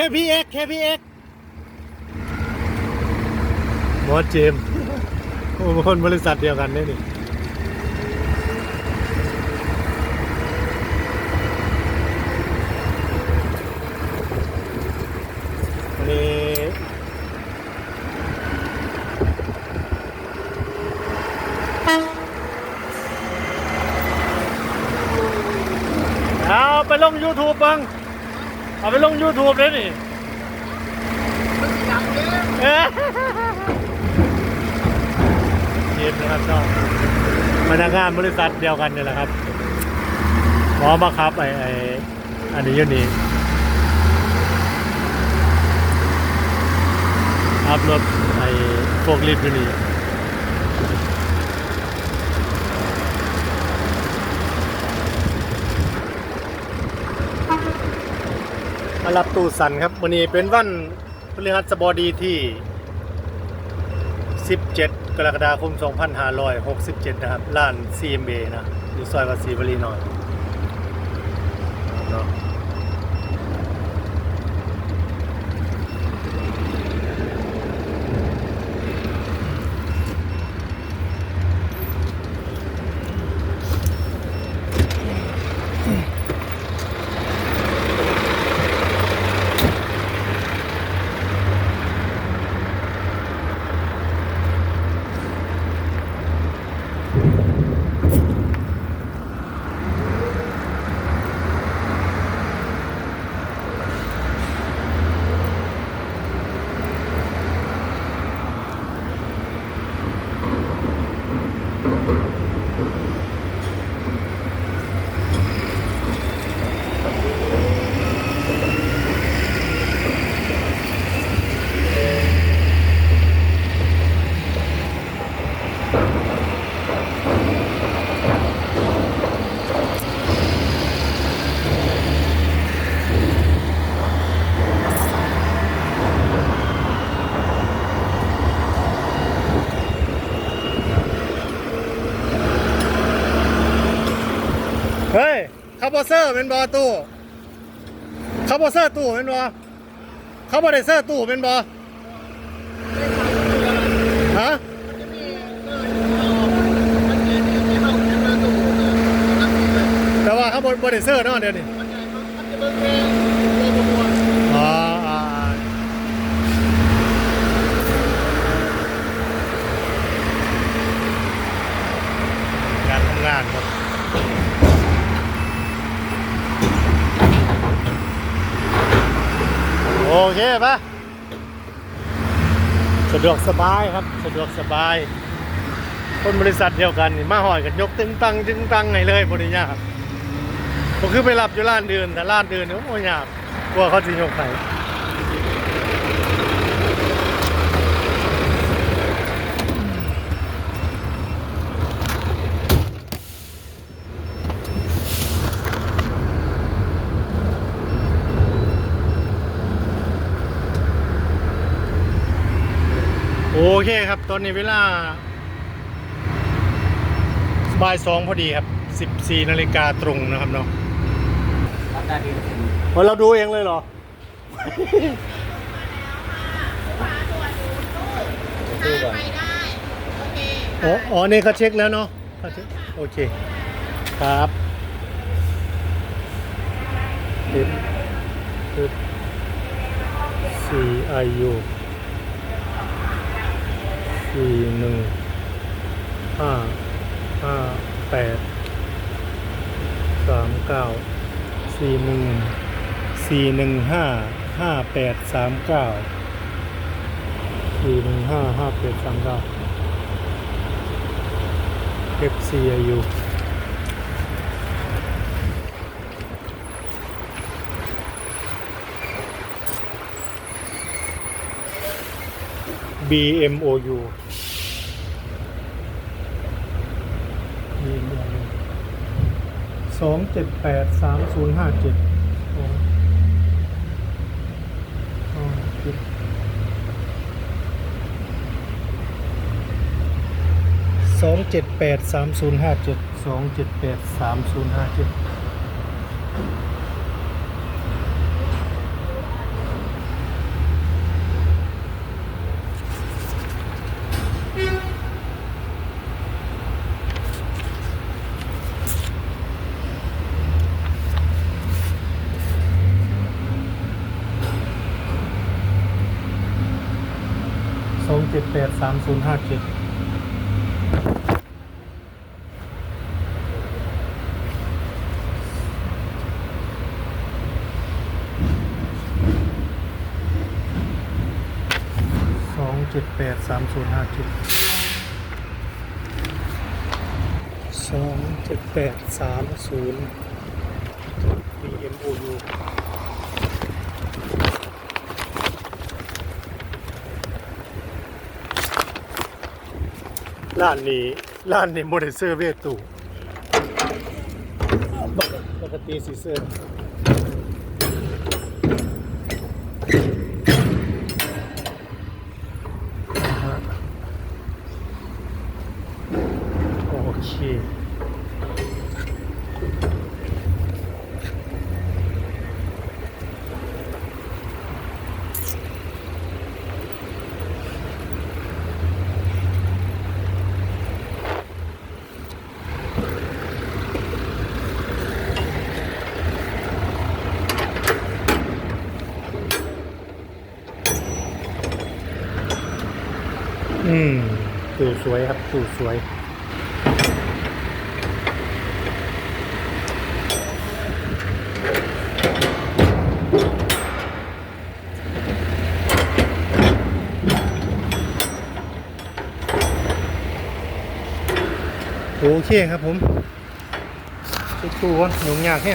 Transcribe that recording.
KPX KPX บอสเจมส์โอ้คนบริษัทเดียวกันนี่ยนี่นี่เอาไปลง YouTube บ้าง เอาไปลง YouTube เลยนี่เอ๊ะทีมนะครับก็พนักงานบริษัทเดียวกันนี่แหละครับหมอบังคับไอไออันนี้อยูนี่ขับรถไอพวกลิฟต์อยู่นี่ มารับตู้สันครับวันนี้เป็นวันพฤหัสบดีที่ 17 กรกฎาคม 2567 นะครับร้าน CMA นะ อยู่ซอยวัดศรีวลีนอยเนาะ บอเซอร์เป็นบอตู้คาร์บอเซอร์ตู้เป็นบอคาร์บอเดเซอร์ตู้เป็นบอฮะแต่ว่าเขาร์บอเดเซอร์เนาะเดี๋ยวนี้อ๋ออ๋ออ๋อการทำงานครับ โอ เคปะสะดวกสบายครับ สะดวกสบาย คนบริษัทเดียวกันนี่มาหอยกันยกตึงตังตึงตังไงเลยบริยากผมคือไปรับอยู่ร้านเดินแต่ร้านเดินเนี่ยโอ้ยากกลัวเขาจะยกไหน เคครับ ตอนนี้เวลาบ่ายสองพอดีครับ14นาฬิกาตรงนะครับเนาะรับได้ดีพอเราดูเองเลยเหรอดูก่อนไปได้โอเคอ๋ออ๋อนี่เขาเช็คแล้วเนาะเขาเช็คโอเค ครับติดติดสี่อายุ สี่หนึ่งห้าห้าแปดสามเก้าสี่หนึ่งสี่หนึ่งห้าห้าแปดสามเก้าสี่หนึ่งห้าห้าแปดสามเก้า FCIU BMOU สองเจ็ดแปดสามศูนย์ห้าเจ็ดสองสองเจ็ดสองเจ็ดแปดสามศูนย์ห้าเจ็ดสองเจ็ดแปดสามศูนย์ห้าเจ็ด จ็ดแปดสามศูนย์ห้าเจ็ดสองเจ็ดแปดสามศูนย์ห้าเจ็ดสองเจ็ดแปดสามศูนย์ BMOU ร้านนี้ร้านนี้โมเดลเซอร์เวตูปกปกติสีเซอร์โอเค อืมตู่สวยครับตู่สวย โอเคครับผมตู้ก่อนหนุ่งยากแค่